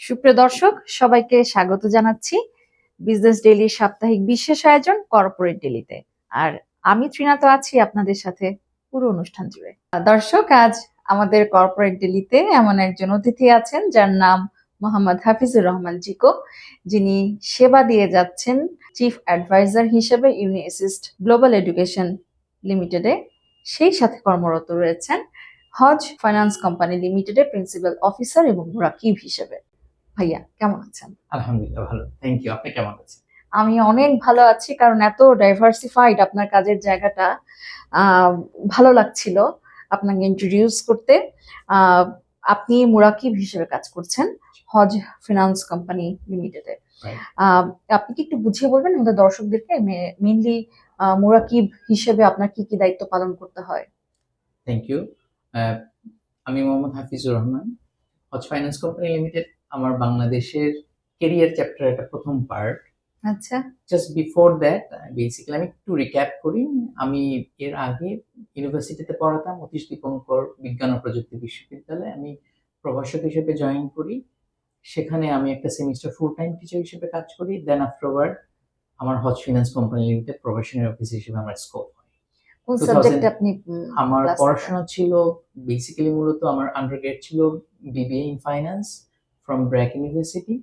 সুপ্রিয় দর্শক, সবাইকে স্বাগত জানাচ্ছি বিজনেস ডেইলির সাপ্তাহিক বিশেষ আয়োজন কর্পোরেট ডেলিতে আর আমি ত্রিনাত আছি আপনাদের সাথে পুরো অনুষ্ঠান জুড়ে। দর্শক, আজ আমাদের কর্পোরেট ডেলিতে এমন একজন অতিথি আছেন যার নাম মোহাম্মদ হাফিজুর রহমান জিকো, যিনি সেবা দিয়ে যাচ্ছেন চিফ অ্যাডভাইজার হিসেবে ইউনিএসিস্ট গ্লোবাল এডুকেশন লিমিটেডে। সেই সাথে কর্মরত রয়েছেন হজ ফাইন্যান্স কোম্পানি লিমিটেডে প্রিন্সিপাল অফিসার এবং রাকিব হিসেবে। ভাইয়া কেমন আছেন? আলহামদুলিল্লাহ ভালো। থ্যাংক ইউ আপনি কেমন আছেন? আমি অনেক ভালো আছি কারণ এত ডাইভার্সিফাইড আপনার কাজের জায়গাটা ভালো লাগছিল আপনাকে ইন্ট্রোডিউস করতে। আপনি মুরাকিব হিসেবে কাজ করছেন হজ ফিনান্স কোম্পানি লিমিটেডে. আপনি কি একটু বুঝিয়ে বলবেন আমাদের দর্শকদেরকে মেইনলি মুরাকিব হিসেবে আপনার কি কি দায়িত্ব পালন করতে হয়? থ্যাংক ইউ আমি Mohammad Hafizur Rahman Hajj finance company limited আমার বাংলাদেশের কেরিয়ার চ্যাপ্টার একটা প্রথম পার্ট আচ্ছা। জাস্ট বিফোর দ্যাট বেসিক্যালি আমি একটু রিক্যাপ করি। আমি এর আগে ইউনিভার্সিটিতে পড়াতাম অতীশ দীপঙ্কর বিজ্ঞান ও প্রযুক্তি বিশ্ববিদ্যালয়ে। আমি প্রভাষক হিসেবে জয়েন করি। সেখানে আমি একটা সেমিস্টার ফুল টাইম টিচার হিসেবে কাজ করি। দেন আফটারওয়ার্ড আমার Hajj finance company limited professional office হিসেবে আমার স্কোপ হয়। কোন 2000 আপনি আমার পড়াশোনা ছিল বেসিক্যালি মূলত আমার আন্ডারগ্রেড ছিল BBA in finance from BRAC university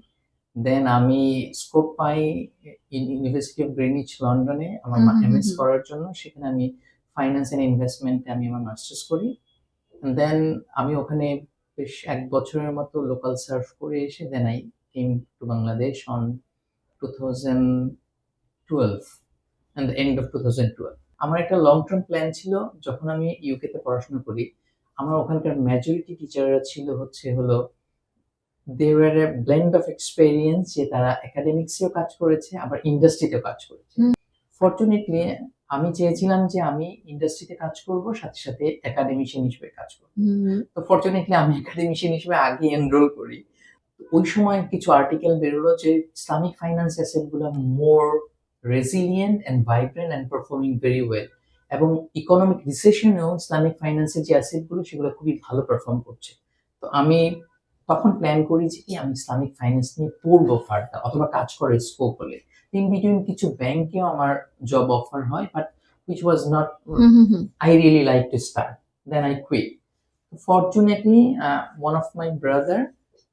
then আমি স্কোপ পাই ইউনিভার্সিটি অফ গ্রেনিচ লন্ডনে আমার এমএস। করার জন্য। সেখানে আমি ফাইন্যান্স এন্ড ইনভেস্টমেন্টে আমি আমার মাস্টার্স করি। দেন আমি ওখানে বেশ এক বছরের মতো লোকাল সার্ভ করে এসে then I came to Bangladesh on two thousand twelve and the end of two thousand twelve আমার একটা লং টার্ম প্ল্যান ছিল যখন আমি ইউকেতে পড়াশোনা করি। আমার ওখানকার মেজরিটি টিচাররা ছিল হচ্ছে হলো they were a blend of experience যে তারা একাডেমিক্সেও কাজ করেছে আবার ইন্ডাস্ট্রিতেও কাজ করেছে। ফর্চুনেটলি আমি চেয়েছিলাম যে আমি ইন্ডাস্ট্রিতে কাজ করব সাথে সাথে একাডেমিশিয়ান হিসেবে কাজ করব। তো ফর্চুনেটলি আমি একাডেমিশিয়ান হিসেবে আগে এনরোল করি। ওই সময় কিছু আর্টিকেল বেরোলো যে Islamic finance অ্যাসেটগুলো more resilient and vibrant and performing very well এবং ইকোনমিক রিসেশনেও ইসলামিক ফাইন্যান্সের যে অ্যাসেটগুলো সেগুলো খুবই ভালো পারফর্ম করছে। তো আমি তখন প্ল্যান করি যে কি আমি ইসলামিক ফাইন্যান্স নিয়ে পড়ব ফার্দার অথবা কাজ করার স্কোপ হলে ইন বিটুইন কিছু ব্যাংকেও আমার জব অফার হয় but which was not hmm, hmm. I really like to start. Then I quit. Fortunately, uh, one of my brother,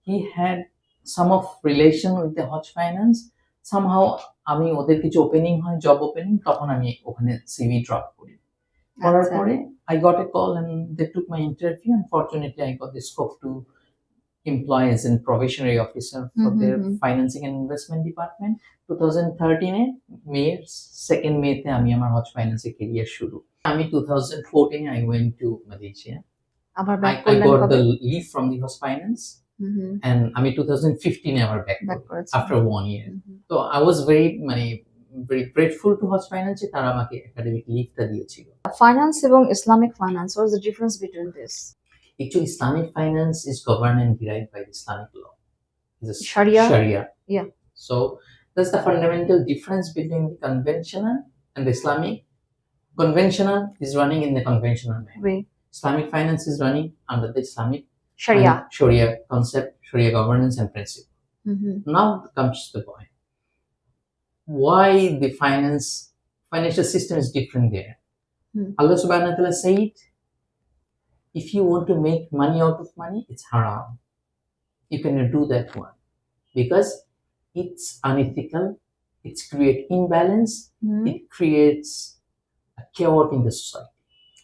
he had some of relation with the Finance. Somehow আমি ওদের কিছু opening হয় job opening তখন আমি ওখানে CV drop করি করার আচ্ছা। পরে I got a call and they took my interview and fortunately I got the scope to employ as a probationary officer for hmm, their financing and investment department 2013 এ May second মেতে আমি আমার হজ ফাইন্যান্সে career শুরু আমি 2014 এ I went to Malaysia আবার back কবে the leave from the host finance hmm, hmm, and আমি 2015 এ আমার ব্যাক one year হুম, হুম। তো I was very মানে very grateful to host finance তারা আমাকে একাডেমিক লিভটা দিয়েছিল ফাইন্যান্স এবং Islamic finance what's the difference between this Actually, Islamic finance is governed and derived by the Islamic law. the Sharia. Sharia. Yeah. So that's the fundamental difference between the conventional and the Islamic. Conventional is running in the conventional manner. Right. Islamic finance is running under the Islamic Sharia. Sharia concept, Sharia governance and principle. Mm-hmm. Now comes the point. Why the finance financial system is different there? Mm. Allah subhanahu wa ta'ala said if you want to make money out of money, it's haram. You cannot do that one because it's unethical, it creates imbalance, mm-hmm. it creates a chaos in the society.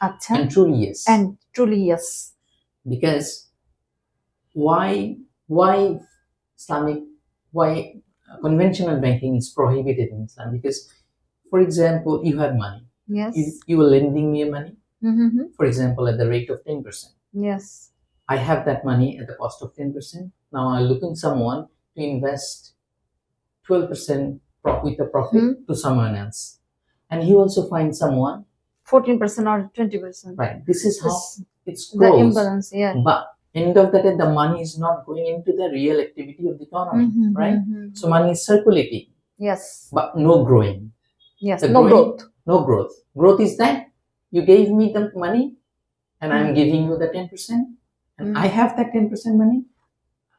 Achha. And truly yes. And truly yes. Because why why Islamic why conventional banking is prohibited in Islam? Because for example, you have money. Yes. You, you are lending me money mm-hmm. for example, at the rate of 10%. Yes. I have that money at the cost of 10%. Now I'm looking someone to invest 12% pro- with the profit mm-hmm. to someone else. And he also finds someone 14% or 20%. Right. This is how it's grows. The imbalance, yeah. But end of the day, the money is not going into the real activity of the economy, mm-hmm, mm-hmm, right? Mm-hmm. So money is circulating. Yes. But no growing. Yes. The no growing, growth. No growth. Growth is that you gave me the money and I'm mm. giving you the 10%, and mm. I have that 10% money.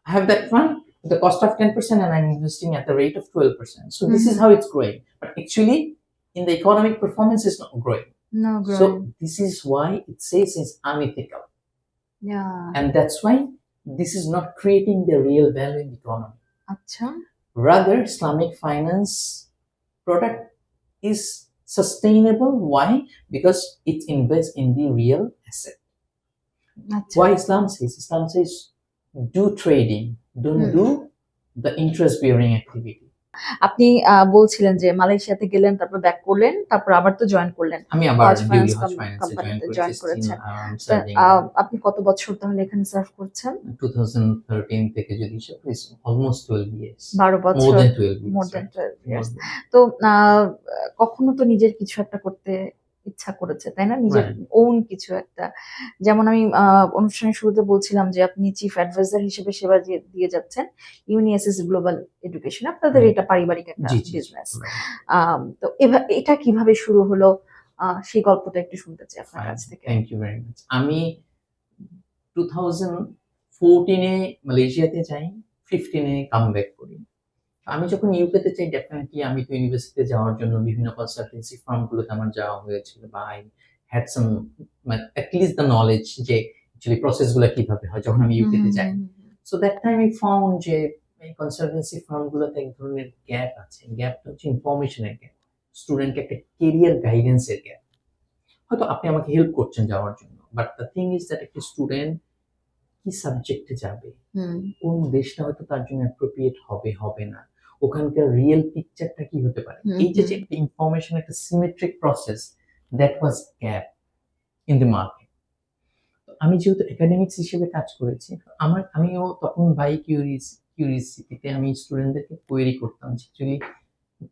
I have that fund, the cost of 10%, and I'm investing at the rate of 12%. So this mm. is how it's growing. But actually, in the economic performance, it's not growing. No growing. So this is why it says it's unethical. Yeah. And that's why this is not creating the real value in the economy. Achha. Rather, Islamic finance product is Sustainable, why? Because it invests in the real asset. Why Islam says? Islam says do trading, don't mm. do the interest bearing activity. আপনি বলছিলেন যে মালয়েশিয়াতে গেলেন তারপর back করলেন তারপর আবার তো জয়েন করলেন। আমি আবার ফাইন্যান্সে জয়েন করেছেন। আহ, আপনি কত বছর তাহলে এখানে সার্ভ করছেন? 2013 থেকে যদি হিসাব করি অলমোস্ট 12 ইয়ার্স 12 বছর than 12 years more than 12 years তো কখনো তো নিজের কিছু একটা করতে ইচ্ছা করেছে তাই না? নিজের ওন কিছু একটা। যেমন আমি অনুষ্ঠানের শুরুতে বলছিলাম যে আপনি চিফ অ্যাডভাইজার হিসেবে সেবা দিয়ে- যাচ্ছেন ইউনিএসএস গ্লোবাল এডুকেশন আপনাদের এটা পারিবারিক একটা বিজনেস তো এটা কীভাবে শুরু হলো? আহ, সেই গল্পটা একটু শুনতে চাই আপনার কাছ থেকে। থ্যাংক ইউ ভেরি মাচ আমি টু থাউজেন্ড ফোরটিনে মালয়েশিয়াতে যাই ফিফটিনে কাম ব্যাক করি। আমি যখন ইউকেতে চাই ডেফিনেটলি আমি তো ইউনিভার্সিটিতে যাওয়ার জন্য বিভিন্ন কনসালটেন্সি ফার্মগুলোতে আমার যাওয়া হয়েছিল বা I had some at least the knowledge যে অ্যাকচুয়ালি প্রসেসগুলো কীভাবে হয় যখন আমি ইউকেতে যাই। So that time I found যে এই কনসালটেন্সি ফার্মগুলোতে এক ধরনের গ্যাপ আছে। গ্যাপটা হচ্ছে ইনফরমেশনের গ্যাপ স্টুডেন্টকে একটা কেরিয়ার গাইডেন্সের গ্যাপ হয়তো আপনি আমাকে হেল্প করছেন যাওয়ার জন্য। But the thing is that একটা স্টুডেন্ট কি সাবজেক্টে যাবে? কোন দেশটা হয়তো তার জন্য অ্যাপ্রোপ্রিয়েট হবে হবে না। ওখানকার রিয়েল পিকচারটা কি হতে পারে? এই যে একটা ইনফরমেশন একটা symmetric process that was gap in the market আমি যেহেতু একাডেমিক্স হিসেবে কাজ করেছি আমার আমিও তখন বাই কিউরিস কিউরিসিটিতে আমি স্টুডেন্টদেরকে কোয়েরি করতাম যে অ্যাকচুয়ালি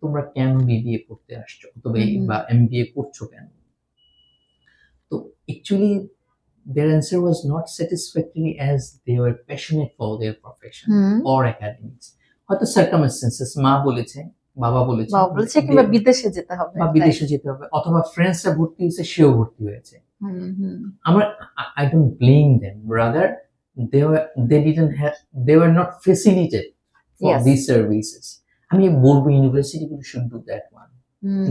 তোমরা কেন বিবিএ করতে আসছো অথবা। বা এমবিএ করছ কেন? তো actually their answer was not satisfactory as they were passionate for their profession hmm. or academics. হয়তো সার্কামস্টেন্সেস মা বলেছে বাবা বলেছে বা বলছে কিংবা বিদেশে যেতে হবে বা বিদেশে যেতে হবে অথবা ফ্রেন্ডসরা ভর্তি হয়েছে সেও ভর্তি হয়েছে। আমার I don't blame them rather they they didn't have they were not facilitated for this services আমি বলব ইউনিভার্সিটিগুলো শুড ডু দ্যাট ওয়ান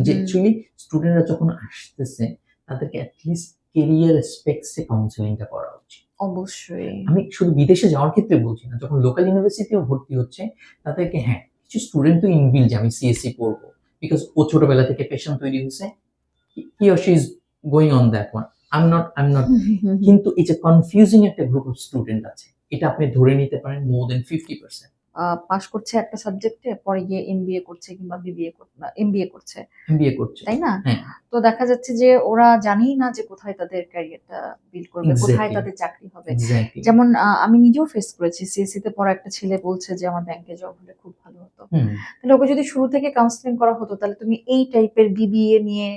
যে অ্যাকচুয়ালি স্টুডেন্টরা যখন আসতেছে তাদেরকে অ্যাটলিস্ট কেরিয়ার স্পেক্সে কাউন্সেলিংটা করা উচিত। অবশ্যই। আমি শুধু বিদেশে যাওয়ার ক্ষেত্রে বলছি না যখন লোকাল ইউনিভার্সিটিও ভর্তি হচ্ছে তাদেরকে হ্যাঁ কিছু স্টুডেন্ট তো ইনবিল যে আমি সিএসসি পড়ব। বিকজ ও ছোটবেলা থেকে পেশন তৈরি হয়েছে। He or she is going on that one I am not I am not. কিন্তু এই যে কনফিউজিং একটা গ্রুপ অফ স্টুডেন্ট আছে এটা আপনি ধরে নিতে পারেন মোর দেন ফিফটি পার্সেন্ট পাশ করছে একটা সাবজেক্টে পরে গিয়ে এমবিএ করছে কিংবা বিবিএ এমবিএ করছে। এমবিএ করছে। তাই না? হ্যাঁ। তো দেখা যাচ্ছে যে ওরা জানেই না যে কোথায় তাদের ক্যারিয়ারটা বিল্ড করবে কোথায় তাদের চাকরি হবে। যেমন আমি নিজেও ফেস করেছি। সিএসসি তে পড়া একটা ছেলে বলছে যে আমার ব্যাংকে জব হলে খুব ভালো হতো। তাহলে ওকে যদি শুরু থেকে কাউন্সিলিং করা হতো তাহলে তুমি এই টাইপের বিবিএ নিয়ে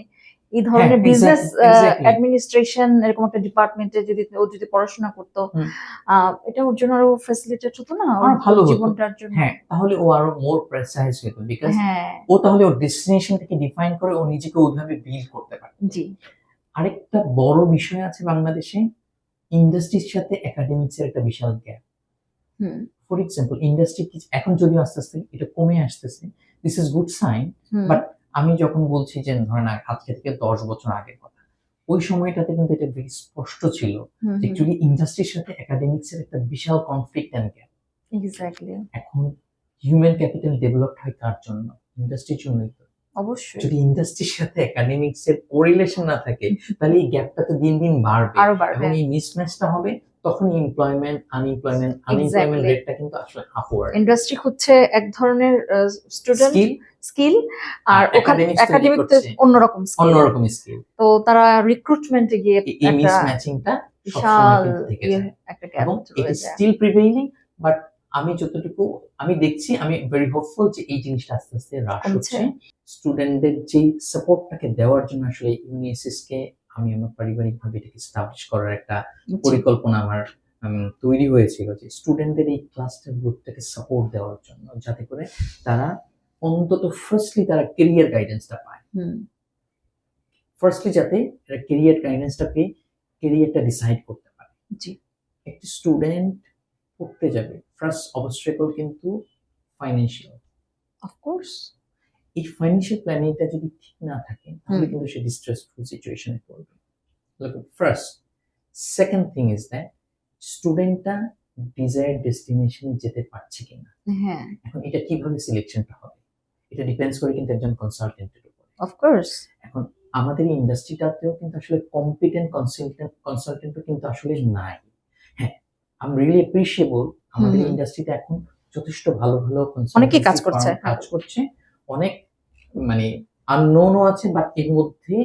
এই ধরনের বিজনেস. অ্যাডমিনিস্ট্রেশন এরকম একটা ডিপার্টমেন্টে যদি ও যদি পড়াশোনা করতো এটা ওর জন্য আরও ফ্যাসিলিটেট হতো না? আরও ভালো জীবনটার জন্য? হ্যাঁ তাহলে ও আরও মোর প্রেসাইজ হতো বিকজ হ্যাঁ। ও তাহলে ওর ডেস্টিনেশনটাকে ডিফাইন করে ও নিজেকে ওইভাবে বিল করতে পারে জি। আরেকটা বড় বিষয় আছে বাংলাদেশে ইন্ডাস্ট্রির সাথে একাডেমিক্স এর একটা বিশাল gap hmm. For example industry এখন যদিও আস্তে আস্তে এটা কমে আসতেছে this is good sign But আমি যখন বলছি যে ধরেন আজকে থেকে দশ বছর আগের কথা ওই সময়টাতে কিন্তু এটা বেশ স্পষ্ট ছিল হুম অ্যাকচুয়ালি ইন্ডাস্ট্রির সাথে একাডেমিক্স এর একটা বিশাল কনফ্লিক্ট অ্যান্ড গ্যাপ এক্স্যাক্টলি এখন হিউম্যান ক্যাপিটাল ডেভেলপ হয় কার জন্য? ইন্ডাস্ট্রির জন্যই তো। অবশ্যই। যদি ইন্ডাস্ট্রির সাথে একাডেমিক্স এর কোরিলেশন না থাকে তাহলে এই গ্যাপটা তো দিন দিন বাড়বে। এবং এই মিসম্যাচটা হবে তখন এমপ্লয়মেন্ট আনএমপ্লয়মেন্ট আনএমপ্লয়মেন্ট. রেটটা কিন্তু আসলে আপওয়ার্ড ইন্ডাস্ট্রি হচ্ছে এক ধরনের স্টুডেন্ট স্কিল স্কিল আর ওখানে একাডেমিক অন্যরকম skill। অন্যরকম স্কিল তো তারা রিক্রুটমেন্টে গিয়ে এই মিসম্যাচিংটা বিশাল ইয়ে একটা গ্যাপ এবং রয়ে এটা যায়। স্টিল প্রিভেইলিং বাট আমি যতটুকু আমি দেখছি আমি ভেরি হোপফুল যে এই জিনিসটা আস্তে আস্তে হ্রাস। হচ্ছে। স্টুডেন্টদের যে সাপোর্টটাকে দেওয়ার জন্য আসলে ইউনিএসএস কে আমি আমার পারিবারিকভাবে এটাকে স্টাবলিশ করার একটা পরিকল্পনা আমার তৈরি হয়েছিল যে স্টুডেন্টদের এই ক্লাস্টার গ্রুপটাকে সাপোর্ট দেওয়ার জন্য যাতে করে তারা অন্তত ফার্স্টলি তারা কেরিয়ার গাইডেন্সটা পায়। হুম, ফার্স্টলি যাতে এরা কেরিয়ার গাইডেন্সটা পেয়ে কেরিয়ারটা ডিসাইড করতে পারে। জি। একটি স্টুডেন্ট পড়তে যাবে ফার্স্ট অবস্ট্রেকল কিন্তু ফাইন্যান্সিয়াল অফকোর্স এই ফাইন্যান্সিয়াল প্ল্যানিংটা যদি ঠিক না থাকে তাহলে কিন্তু সে ডিস্ট্রেসফুল সিচুয়েশনে পড়বে। First second thing is that স্টুডেন্টটা desire ডেস্টিনেশনে যেতে পারছে কিনা। হ্যাঁ। এখন এটা কীভাবে সিলেকশনটা হবে? এটা ডিপেন্ডস করে কিন্তু একজন কনসালটেন্টের উপর। অফকোর্স এখন আমাদের ইন্ডাস্ট্রিটাতেও কিন্তু আসলে কম্পিটেন্ট কনসালটেন্ট কনসালটেন্টও কিন্তু আসলে নাই। হ্যাঁ আম রিয়েলি অ্যাপ্রিসিয়েবল আমাদের। ইন্ডাস্ট্রিতে এখন যথেষ্ট ভালো ভালো অনেকেই কাজ করছে। কাজ করছে। অনেক মানে আননোনও আছে বাট এর মধ্যে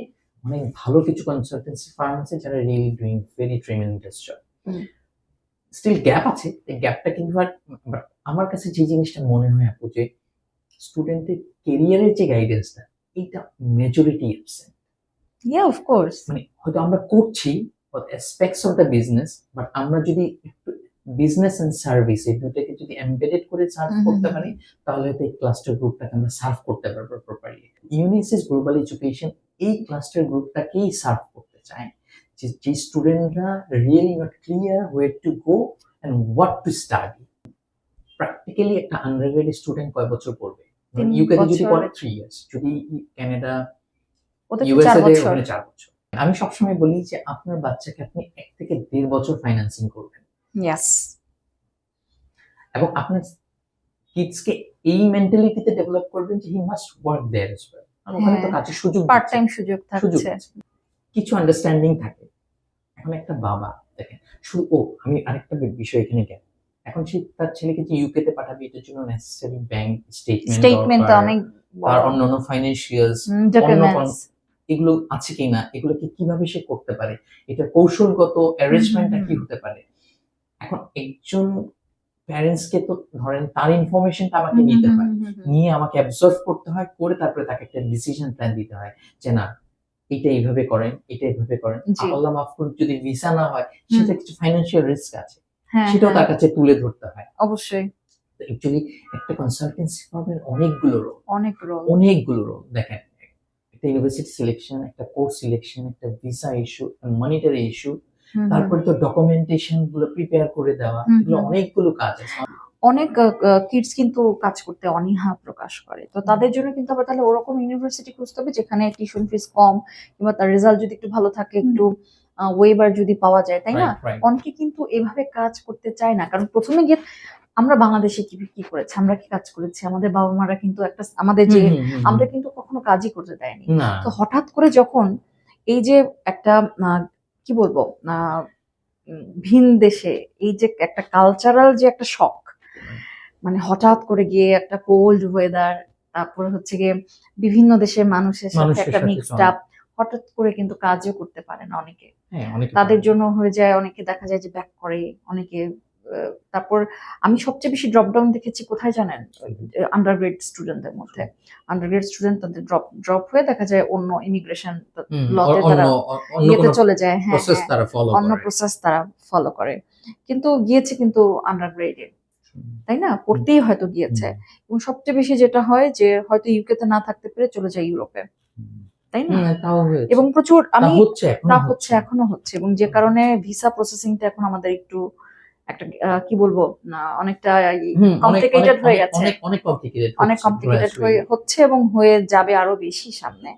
অনেক ভালো কিছু কনসালটেন্সি ফার্ম আছে যারা really doing very tremendous job still gap আছে এই গ্যাপটা কিন্তু আমার কাছে যে জিনিসটা মনে হয় আপু যে স্টুডেন্টের কেরিয়ারের যে গাইডেন্সটা এইটা মেজরিটি অ্যাবসেন্ট ইয়া অফকোর্স মানে হয়তো আমরা করছি aspects of the business but আমরা যদি বিজনেস এন্ড সার্ভিস এই দুটাকে যদি এমবেডেড করে সার্ভ করতে পারি তাহলে তো এই ক্লাস্টার গ্রুপটাকে আমরা সার্ভ করতে পারব প্রপারলি ইউনিসেস গ্লোবাল এডুকেশন এই ক্লাস্টার গ্রুপটাকেই সার্ভ করতে চায়। যে যে স্টুডেন্টরা really not clear way to go and what to study practically একটা আন্ডারগ্রেড স্টুডেন্ট কয় বছর পড়বে? তিন ইউকে যদি পড়ে থ্রি ইয়ার্স যদি চার ইউএসএ ওখানে চার বছর। আমি সবসময় বলি যে আপনার বাচ্চাকে আপনি এক থেকে দেড় বছর ফাইন্যান্সিং করবেন। ইয়াস এবং আপনার কিডসকে এই মেন্টালিটিতে ডেভেলপ করবেন যে he must work there as well কারণ ওখানে তো হ্যাঁ। কাজের সুযোগ পার্ট টাইম সুযোগ থাকছে। কিছু আন্ডারস্ট্যান্ডিং থাকে। এখন একটা বাবা দেখেন শুধু ও আমি আরেকটা বিষয় এখানে কেন এখন সে তার ছেলেকে যে ইউকে তে পাঠাবে এটার জন্য নেসেসারি ব্যাংক স্টেটমেন্ট স্টেটমেন্ট অনেক আর অন্যান্য ফাইন্যান্সিয়ালস ডকুমেন্টস এগুলো আছে কিনা এগুলোকে কীভাবে সে করতে পারে? এটা কৌশলগত অ্যারেঞ্জমেন্টটা কি হতে পারে? এখন একজন প্যারেন্টস কে তো ধরেন তার ইনফরমেশনটা আমাকে নিতে হয়। নিয়ে আমাকে অ্যাবজর্ভ করতে হয় করে তারপরে তাকে একটা ডিসিশন প্ল্যান দিতে হয় যে না এটা এইভাবে করেন এটা এইভাবে করেন। আল্লাহ মাফ করুন যদি ভিসা না হয় সেটা কিছু ফাইন্যান্সিয়াল রিস্ক আছে। হ্যাঁ সেটাও তার হ্যাঁ, কাছে তুলে ধরতে হয়। অবশ্যই। অ্যাকচুয়ালি একটা কনসালটেন্সি ফার্মের অনেকগুলো রোল অনেক রোল অনেকগুলো রোল দেখেন একটা ইউনিভার্সিটি সিলেকশন একটা কোর্স সিলেকশন একটা ভিসা ইস্যু মনিটারি ইস্যু তারপরে তো ডকুমেন্টেশনগুলো প্রিপেয়ার করে দেওয়া এগুলো অনেকগুলো কাজ আছে। অনেক কিডস কিন্তু কাজ করতে অনীহা প্রকাশ করে। তো তাদের জন্য কিন্তু আবার তাহলে ওরকম ইউনিভার্সিটি খুঁজতে হবে যেখানে টিউশন ফিস কম কিংবা তার রেজাল্ট যদি একটু ভালো থাকে একটু ওয়েবার যদি পাওয়া যায় তাই না. অনেকে কিন্তু এভাবে কাজ করতে চায় না। কারণ প্রথমে গিয়ে আমরা বাংলাদেশে কি কি করেছি? আমরা কি কাজ করেছি? আমাদের বাবা মারা কিন্তু একটা আমাদের যে আমরা কিন্তু কখনো কাজই করতে দেয়নি। তো হঠাৎ করে যখন এই যে একটা কি বলব? ভিন দেশে এই যে একটা কালচারাল যে একটা শখ মানে হঠাৎ করে গিয়ে একটা কোল্ড ওয়েদার তারপরে হচ্ছে গিয়ে বিভিন্ন দেশের মানুষের সাথে একটা মিক্সড আপ হঠাৎ করে কিন্তু কাজও করতে পারে না অনেকে। হ্যাঁ তাদের জন্য হয়ে যায় অনেকে দেখা যায় যে ব্যাক করে অনেকে তারপর আমি সবচেয়ে বেশি ড্রপ ডাউন দেখেছি কোথায় জানেন? আন্ডারগ্রেড স্টুডেন্টদের মধ্যে। আন্ডারগ্রেড স্টুডেন্ট তাদের ড্রপ ড্রপ হয়ে দেখা যায় অন্য ইমিগ্রেশন লতে তারা ইয়েতে চলে যায় হ্যাঁ হ্যাঁ, অন্য প্রসেস তারা ফলো করে। কিন্তু গিয়েছে কিন্তু আন্ডারগ্রেডে তাই না? পড়তেই হয়তো গিয়েছে। এবং সবচেয়ে বেশি যেটা হয় যে হয়তো ইউকেতে না থাকতে পেরে চলে যায় ইউরোপে তাই না? হয়েছে। এবং প্রচুর আমি তা হচ্ছে এখনও হচ্ছে। এবং যে কারণে ভিসা প্রসেসিংটা এখন আমাদের একটু একটা কি বলব অনেকটা অনেক- হয়ে গেছে। অনেক অনেক কমপ্লিকেটেড অনেক কমপ্লিকেটেড হচ্ছে এবং হয়ে যাবে আরও বেশি সামনে।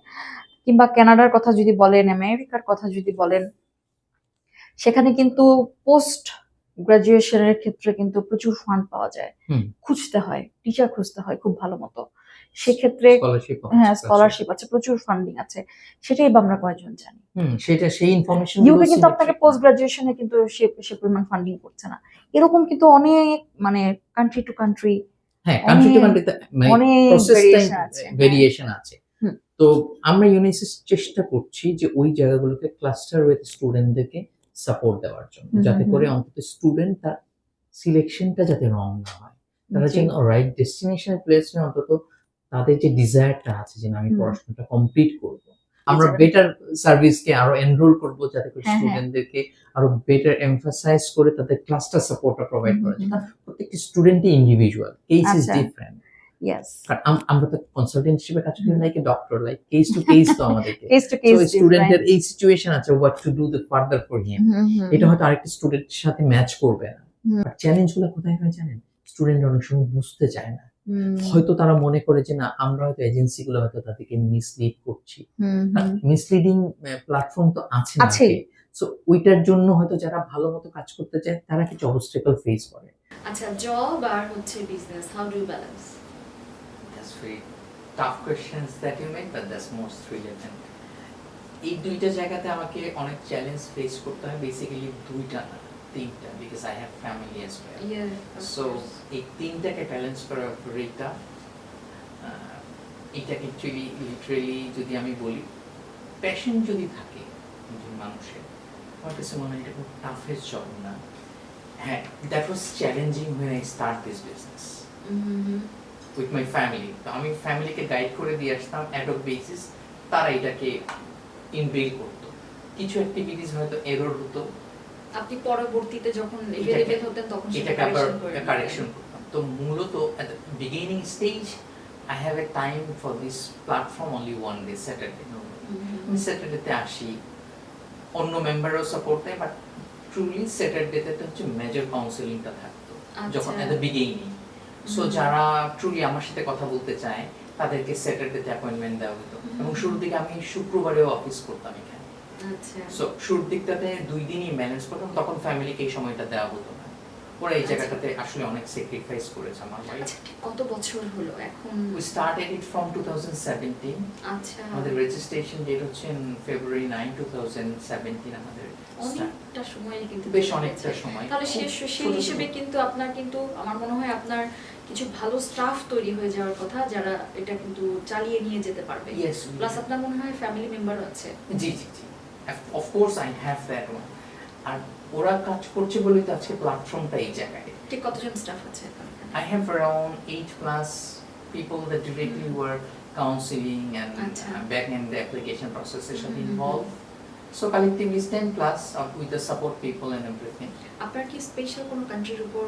কিংবা কানাডার কথা যদি বলেন আমেরিকার কথা যদি বলেন সেখানে কিন্তু পোস্ট গ্রাজুয়েশনের ক্ষেত্রে কিন্তু প্রচুর ফান্ড পাওয়া যায়। খুঁজতে হয় টিচার খুঁজতে হয় খুব ভালো মতো। সেক্ষেত্রে স্কলারশিপ হ্যাঁ স্কলারশিপ আছে প্রচুর ফান্ডিং আছে। সেটাই বা আমরা কয়েকজন জানি? সেটা সেই ইনফরমেশন ইউকে কিন্তু আপনাকে পোস্ট গ্রাজুয়েশনে কিন্তু সে সে পরিমাণ ফান্ডিং করছে না। এরকম কিন্তু অনেক মানে কান্ট্রি টু কান্ট্রি হ্যাঁ কান্ট্রি টু কান্ট্রি মানে অনেক ভেরিয়েশন আছে ভেরিয়েশন তো আমরা ইউনিসেস চেষ্টা করছি যে ওই জায়গাগুলোকে ক্লাস্টার উইথ স্টুডেন্টদেরকে সাপোর্ট দেওয়ার জন্য যাতে করে অন্তত স্টুডেন্ট তার সিলেকশনটা যাতে রং না হয়। তারা যেন রাইট ডেস্টিনেশনে প্লেস হয়ে অন্তত তাদের যে ডিজায়ারটা আছে যে আমি পড়াশোনাটা কমপ্লিট করব। আমরা বেটার সার্ভিসকে আরও এনরোল করব যাতে করে হ্যাঁ, হ্যাঁ। স্টুডেন্টদেরকে আরও বেটার এমফাসাইজ করে তাদের ক্লাস্টার সাপোর্টটা প্রোভাইড করা যায় কারণ প্রত্যেকটি স্টুডেন্টই ইন্ডিভিজুয়াল কেস ইজ। ডিফারেন্ট আমরা তো কনসালটেন্ট হিসেবে কাজ করি like doctor like case to case তো আমাদেরকে। কেস টু কেস স্টুডেন্টের এই সিচুয়েশন আছে what to do the further for him এটা হয়তো আরেকটা স্টুডেন্টের সাথে ম্যাচ করবে না। হুম। চ্যালেঞ্জগুলো কোথায় হয় জানেন? স্টুডেন্ট অনেক সময় বুঝতে চায় না। হয়তো তারা মনে করে যে না আমরা হয়তো এজেন্সি গুলো হয়তো তাদেরকে মিসলিড করছি। মিসলিডিং প্ল্যাটফর্ম তো আছে আছেই। সো ওইটার জন্য হয়তো যারা ভালো মতো কাজ করতে চায় তারা কিছু অবস্টেকল ফেস করে আচ্ছা জব আর হচ্ছে business how do balance That's very tough questions that you make, but that's most relevant. এই দুইটা জায়গাতে আমাকে অনেক চ্যালেঞ্জ ফেস করতে হয় বেসিক্যালি দুইটা না তিনটা because I have family as well so এই তিনটাকে ব্যালেন্স করা ভেরি টাফ এটাকে অ্যাকচুয়ালি লিটারেলি যদি আমি বলি প্যাশন যদি থাকে একজন মানুষের আমার কাছে মনে হয় এটা খুব টাফেস্ট জব না। হ্যাঁ that was challenging when I start this business with my family তো আমি ফ্যামিলিকে গাইড করে দিয়ে আসতাম অ্যাডক বেসিস তারা এটাকে ইনবিল করতো। কিছু অ্যাক্টিভিটিস হয়তো এরর হতো আপনি পরবর্তীতে যখন হতেন তখন সেটা কারেকশন করতাম। তো মূলত at the beginning stage I have a time for this platform only one day Saturday আমি স্যাটারডেতে আসি। অন্য মেম্বারও সাপোর্ট দেয় বাট ট্রুলি স্যাটারডেতে তো হচ্ছে মেজর কাউন্সিলিংটা থাকতো যখন আচ্ছা। এত বিগিনিং সো যারা ট্রুলি আমার সাথে কথা বলতে চায় তাদেরকে স্যাটারডেতে অ্যাপয়েন্টমেন্ট দেওয়া হতো। হুম। এবং শুরুর দিকে আমি শুক্রবারেও অফিস করতাম এখানে। সো শুরুর দিকটাতে দুই দিনই ম্যানেজ করতাম তখন ফ্যামিলিকে এই সময়টা দেওয়া হতো না। ওরা এই আচ্ছা। জায়গাটাতে আসলে অনেক স্যাক্রিফাইস করেছে আমার আচ্ছা কত বছর হলো এখন? We started it from two thousand seventeen আচ্ছা। আমাদের রেজিস্ট্রেশন ডেট হচ্ছে February nine two thousand seventeen আমাদের অনেকটা সময় কিন্তু বেশ অনেকটা সময়। তাহলে সেই হিসেবে কিন্তু আপনার কিন্তু আমার মনে হয় আপনার কিছু ভালো স্টাফ তৈরি হয়ে যাওয়ার কথা যারা এটা কিন্তু চালিয়ে নিয়ে যেতে পারবে। প্লাস আপনার মনে হয় ফ্যামিলি মেম্বারও আছে। জি জি জি। Of course I have that one আর ওরা কাজ করছে বলেই তো আজকে প্ল্যাটফর্মটা এই জায়গায় ঠিক কতজন স্টাফ আছে around eight plus people that directly were counseling and Acha. uh, back end application process সাথে Mhm. involved. So collectively is 10 plus uh, with the support people and everything. আপনার কি স্পেশাল কোনো কান্ট্রির উপর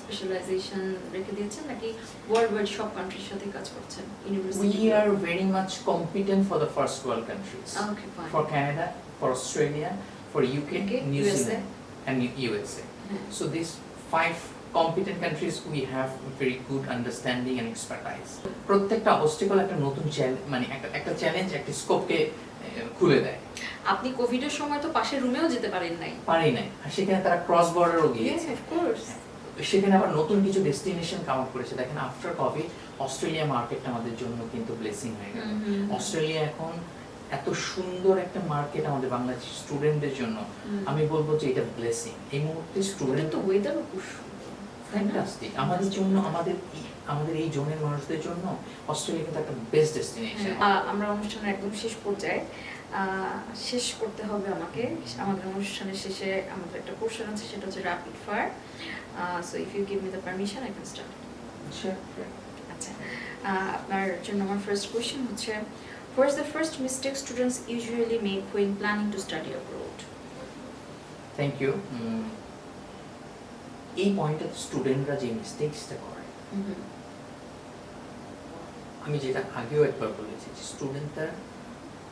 স্পেশালাইজেশন রেখে দিয়েছেন নাকি ওয়ার্ল্ড ওয়াইড সব কান্ট্রির সাথে কাজ করছেন university We are very much competent for the first world countries. Okay fine For Australia, for UK, UK, New USA. Zealand and USA. হ্যাঁ। So these five competent countries we have very good understanding and expertise. প্রত্যেকটা obstacle একটা নতুন মানে একটা একটা challenge একটা স্কোপকে খুলে দেয় আপনি কোভিডের সময় তো পাশের রুমেও যেতে পারেন নাই পারি নাই আর সেখানে তারা ক্রস বর্ডারও গিয়েছে সেখানে আবার নতুন কিছু ডেস্টিনেশন কাউন্ট করেছে দেখেন আফটার কোভিড অস্ট্রেলিয়া মার্কেটটা আমাদের জন্য কিন্তু ব্লেসিং হয়ে গেল অস্ট্রেলিয়া এখন এত সুন্দর একটা মার্কেট আমাদের বাংলাদেশ স্টুডেন্টদের জন্য। আমি বলব যে এটা ব্লেসিং এই মুহূর্তে স্টুডেন্ট কিন্তু ওয়েদারও খুব ফ্যান্টাস্টিক আমাদের জন্য আমাদের আমাদের এই জোনের মানুষদের জন্য অস্ট্রেলিয়া কিন্তু একটা বেস্ট ডেস্টিনেশন হ্যাঁ, আহ, আমরা অনুষ্ঠানের একদম শেষ পর্যায়ে শেষ করতে হবে আমাকে। আমাদের অনুষ্ঠানের শেষে আমাদের একটা কোশ্চেন আছে সেটা হচ্ছে rapid fire so if you give me the permission I can start আচ্ছা। আপনার জন্য আমার ফার্স্ট কোয়েশ্চেন হচ্ছে what is the first mistake students usually make when planning to study abroad thank you এই পয়েন্টে স্টুডেন্টরা যে মিস্টেক্সটা করে আমি যেটা আগেও একবার বলেছি যে স্টুডেন্ট তার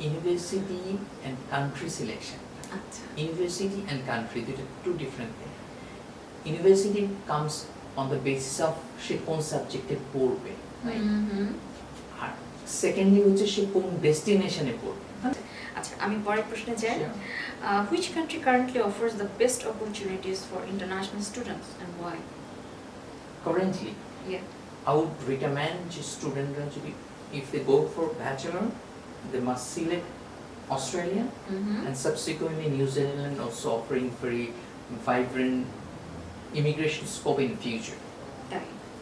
ইউনিভার্সিটি অ্যান্ড কান্ট্রি সিলেকশন আচ্ছা ইউনিভার্সিটি অ্যান্ড কান্ট্রি দুটো two different thing university comes on the basis of সে কোন সাবজেক্টে পড়বে right? আর সেকেন্ডলি হচ্ছে সে কোন ডেস্টিনেশনে পড়বে আচ্ছা আমি পরের প্রশ্নে যাই which country currently offers the best opportunities for international students and why currently Yeah. I would recommend যে স্টুডেন্টরা যদি if they go for bachelor they must select Australia and subsequently New Zealand also offering very vibrant immigration scope in the future.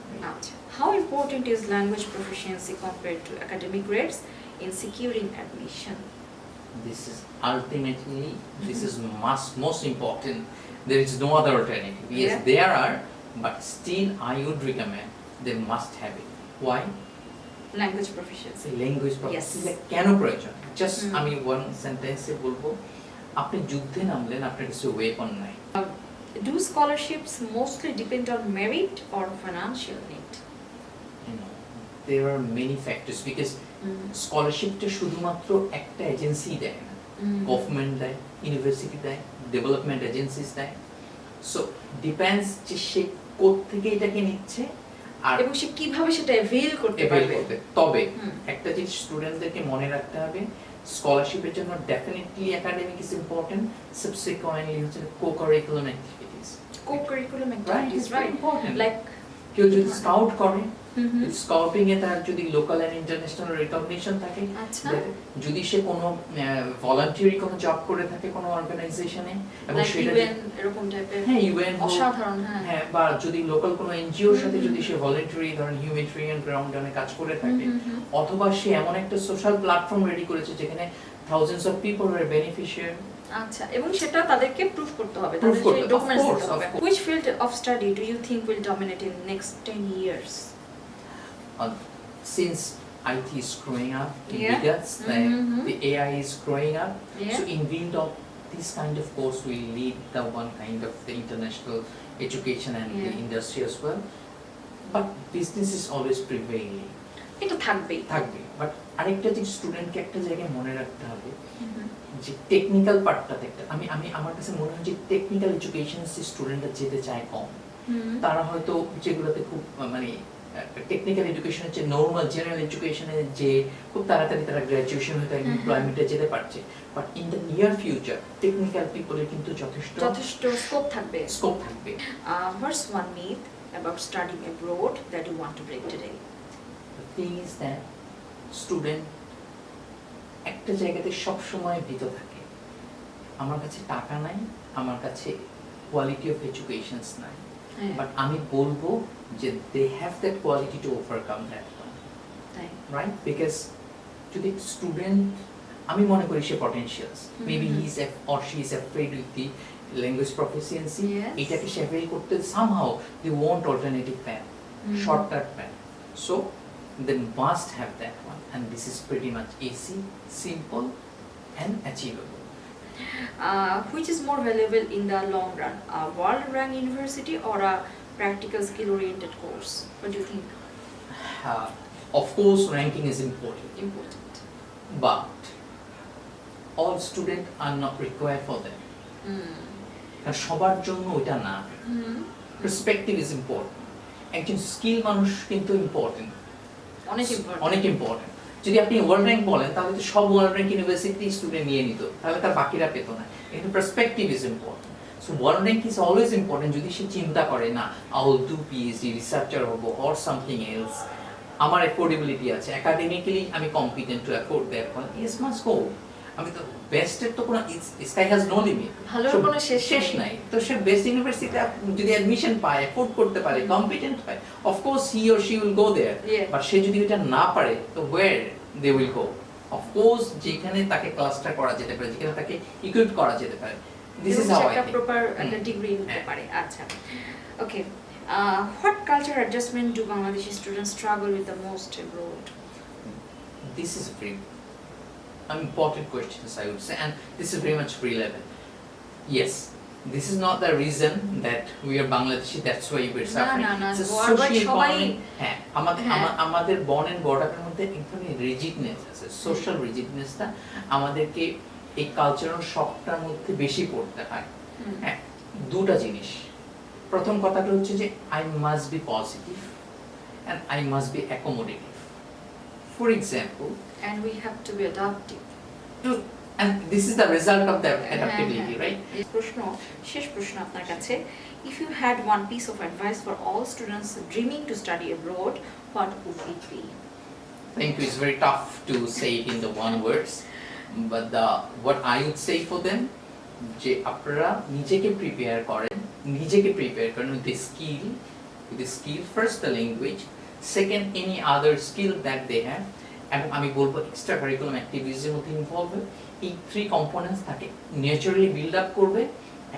তাই আচ্ছা how important is language proficiency compare to academic grades in securing admission This is ultimately this is must most important. There is no other alternative. Yes, Yeah. there are, but still I would recommend they must have it. Why? Language proficiency language Yes. কেন প্রয়োজন just হুম। আমি one সেন্টেন্সে বলবো আপনি যুদ্ধে নামলেন আপনার কিছু ওয়েপন নাই do scholarships mostly depend on merit or financial need there are many factors because স্কলারশিপটা শুধুমাত্র একটা এজেন্সি দেয় না। গভর্নমেন্ট দেয় ইউনিভার্সিটি দেয় ডেভেলপমেন্ট এজেন্সিস দেয়। সো ডিপেন্ডস যে সে থেকে এটাকে নিচ্ছে আর এবং সে কীভাবে সেটা এভেল করতে avail পারবে? তবে। একটা জিনিস স্টুডেন্টদেরকে মনে রাখতে হবে স্কলারশিপের জন্য definitely academic is important subsequently হচ্ছে co curriculum activities co-curriculum right is very important like কেউ যদি স্কাউট করে হুম এ তার যদি লোকাল এন্ড ইন্টারন্যাশনাল রিকগনিশন থাকে আচ্ছা। যদি সে কোনো ভলান্টিয়ারি কোনো জব করে থাকে কোনো অর্গানাইজেশনে এবং সেটা এরকম টাইপের হ্যাঁ ইউএন অসাধারণ হ্যাঁ। হ্যাঁ বা যদি লোকাল কোনো এনজিওর সাথে যদি সে ভলান্টারি ধরেন হিউম্যানিটেরিয়ান গ্রাউন্ডে কাজ করে থাকে হুম। অথবা সে এমন একটা সোশ্যাল প্ল্যাটফর্ম রেডি করেছে যেখানে thousands of people are beneficiary আচ্ছা এবং সেটা তাদেরকে প্রুফ করতে হবে তাদের ডকুমেন্টস দিতে হবে। field of study do you think will dominate in next 10 years? uh, since IT is growing up in Yeah. bigots, the, Mhm. the AI is growing up. Yeah. So in field of this kind of course will lead the one kind of the international education and the Yeah. industry as well. But business is always prevailing. এটা থাকবেই থাকবে but আরেকটা যে স্টুডেন্টকে একটা জায়গায় মনে রাখতে হবে যে টেকনিক্যাল পার্টটাতে একটা আমি আমি আমার কাছে মনে হয় যে টেকনিক্যাল এডুকেশন যে স্টুডেন্টরা যেতে চায় কম হুম। তারা হয়তো যেগুলোতে খুব আহ, মানে টেকনিক্যাল এডুকেশনের যে নর্মাল জেনারেল এডুকেশনে যে খুব তাড়াতাড়ি তারা গ্র্যাজুয়েশন হুম হুম। এমপ্লয়মেন্টে যেতে পারছে। But in the near future technical পিপলের কিন্তু যথেষ্ট যথেষ্ট স্কোপ থাকবে। স্কোপ থাকবে। One myth about studying abroad that you want to break today? The thing is that student একটা জায়গাতে সবসময় ভীত থাকে। আমার কাছে টাকা নাই আমার কাছে কোয়ালিটি অফ এডুকেশনস নাই। হ্যাঁ, বাট আমি বলব যে they have that quality to overcome that তাই। রাইট বিকজ যদি স্টুডেন্ট আমি মনে করি সে potentials maybe hmm. He is or she is afraid with the language proficiency Yes. এটাকে সে অ্যাভেল করতে somehow they want alternative plan hmm. shortcut plan. So they must have that one, and this is pretty much easy, simple, and achievable. Uh, which is more valuable in the long run, a world rank university or a practical skill oriented course? What do you think? Uh, of course, ranking is important, Important. but all students are not required for that. Mm. কারণ সবার জন্য ওইটা না. Perspective is important একজন skill মানুষ কিন্তু important অনেক important. অনেক ইম্পর্টেন্ট যদি আপনি ওয়ার্ল্ড র্যাঙ্ক বলেন তাহলে তো সব ওয়ার্ল্ড র্যাঙ্ক ইউনিভার্সিটি স্টুডেন্ট নিয়ে নিত তাহলে তার বাকিরা পেত না কিন্তু perspective is important so world rank is always important যদি সে চিন্তা করে না I will do PhD researcher হব অর সামথিং এলস আমার অ্যাফোর্ডেবিলিটি আছে। একাডেমিক্যালি আমি competent to afford that one is must go আমি তো বেস্টের তো কোনো স্কাই হ্যাজ নো লিমিট ভালোর কোনো শেষ শেষ নাই। তো সে বেস্ট ইউনিভার্সিটিতে যদি অ্যাডমিশন পায় অ্যাফোর্ড করতে পারে কম্পিটেন্ট হয় of course he or she will go there but সে যদি এটা না পারে তো ওয়ের দে উইল গো অফকোর্স যেখানে তাকে ক্লাসটা করা যেতে পারে যেখানে তাকে ইকুইপ করা যেতে পারে। হাউ সে আই একটা প্রপার একটা। ডিগ্রি নিতে হ্যাঁ। পারে আচ্ছা okay what culture adjustment do Bangladeshi students struggle with the most abroad this is very important questions I would say and this is very much relevant. Yes, this is not the reason that we are Bangladeshi that's why we're suffering. না, না, It's a social economic হ্যাঁ আমাদের হ্যাঁ। আমা- আমাদের বন and বর্ডারের মধ্যে এক ধরনের রিজিডনেস আছে সোশ্যাল রিজিডনেসটা আমাদেরকে এই কালচারাল শকটার মধ্যে বেশি পড়তে হয় হ্যাঁ দুটা জিনিস প্রথম কথাটা হচ্ছে যে I must be positive and I must be accommodative for example and we have to be adaptive to and this is the result of the হ্যাঁ, adaptability হ্যাঁ। right প্রশ্ন শেষ প্রশ্ন আপনার কাছে if you had one piece of advice for all students dreaming to study abroad what would it be thank you it's very tough to say it in the one words but the what i would say for them যে আপনারা নিজেকে prepare করেন নিজেকে prepare করেন with skill with skill first the language second any other skill that they have এবং আমি বলব extra curriculum অ্যাক্টিভিটিসের মধ্যে ইনভলভ এই থ্রি কম্পোনেন্টস তাকে ন্যাচারালি বিল্ড আপ করবে।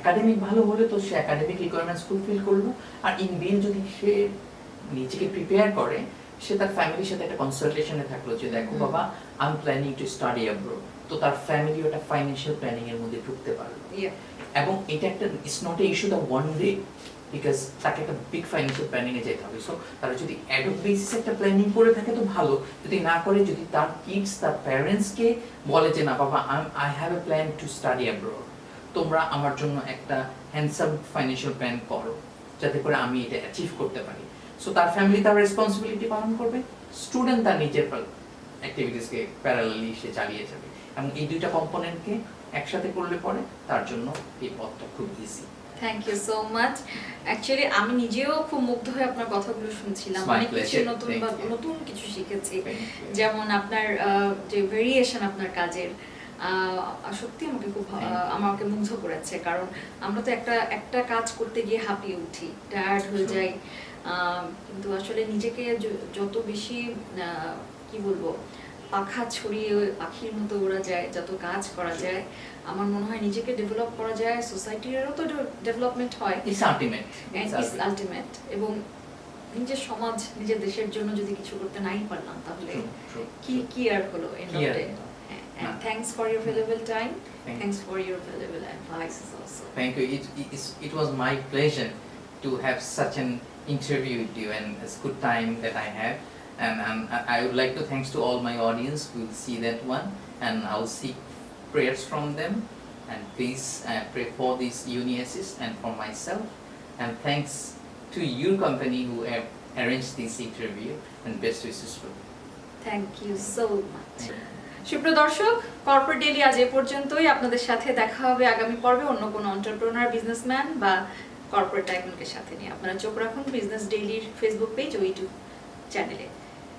একাডেমিক ভালো হলে তো সে একাডেমিক রিকোয়ারমেন্টস ফুলফিল করল। আর ইন বিল যদি সে নিজেকে প্রিপেয়ার করে সে তার ফ্যামিলির সাথে একটা কনসালটেশনে থাকল যে দেখো বাবা I am planning to study abroad তো তার ফ্যামিলি ওটা ফাইন্যান্সিয়াল প্ল্যানিং এর মধ্যে ঢুকতে পারল। এবং এটা একটা it's not a issue the one day because তাকে একটা বিগ ফাইন্যান্সিয়াল প্ল্যানিং এ যেতে হবে। সো তারা যদি অ্যাডক বেসিস একটা প্ল্যানিং করে থাকে তো ভালো। যদি না করে যদি তার কিডস তার প্যারেন্টসকে বলে যে না বাবা I have a plan to study abroad তোমরা আমার জন্য একটা হ্যান্ডসাম ফাইন্যান্সিয়াল প্ল্যান করো যাতে করে আমি এটা অ্যাচিভ করতে পারি। সো তার ফ্যামিলি তার রেসপন্সিবিলিটি পালন করবে। স্টুডেন্ট তার নিজের অ্যাক্টিভিটিসকে প্যারালালি সে চালিয়ে যাবে। এবং এই দুইটা কম্পোনেন্টকে একসাথে করলে পরে তার জন্য এই পথটা খুব easy thank you so much actually আমি নিজেও খুব মুগ্ধ হয়ে আপনার কথাগুলো শুনছিলাম। অনেক কিছু নতুন বা নতুন কিছু শিখেছি। যেমন আপনার যে ভেরিয়েশন আপনার কাজের সত্যি আমাকে খুব. আমাকে মুগ্ধ করেছে। কারণ আমরা তো একটা একটা কাজ করতে গিয়ে হাঁপিয়ে উঠি টায়ার্ড হয়ে. যাই। কিন্তু আসলে নিজেকে যত বেশি আহ, কি বলব পাখা ছড়িয়ে পাখির মতো ওড়া যায় যত কাজ করা যায় আমার মনে হয় নিজেকে ডেভেলপ করা যায় সোসাইটিরও তো ডেভেলপমেন্ট হয় ইটস আলটিমেট আলটিমেট এবং নিজের সমাজ নিজের দেশের জন্য যদি কিছু করতে নাই পারলাম তাহলে কি কি আর হলো end of day thanks for your valuable time Thank thanks for your valuable advices also Thank you. It, it, it was my pleasure to have such an interview with you and it's good time that I had. And, and I- I would like to thanks to all my audience who will see that one and I'll seek prayers from them and please uh, pray for this uni assist and for myself and thanks to your company who have arranged this interview and best wishes for you. thank you so much সুপ্রিয় দর্শক corporate daily আজ এ পর্যন্তই আপনাদের সাথে দেখা হবে আগামী পর্বে অন্য কোনো এন্টারপ্রেনার বিজনেসম্যান বা কর্পোরেট টাইকুনকে সাথে নিয়ে আপনারা চোখ রাখুন বিজনেস ডেইলির ফেসবুক পেজ ও ইউটিউব চ্যানেলে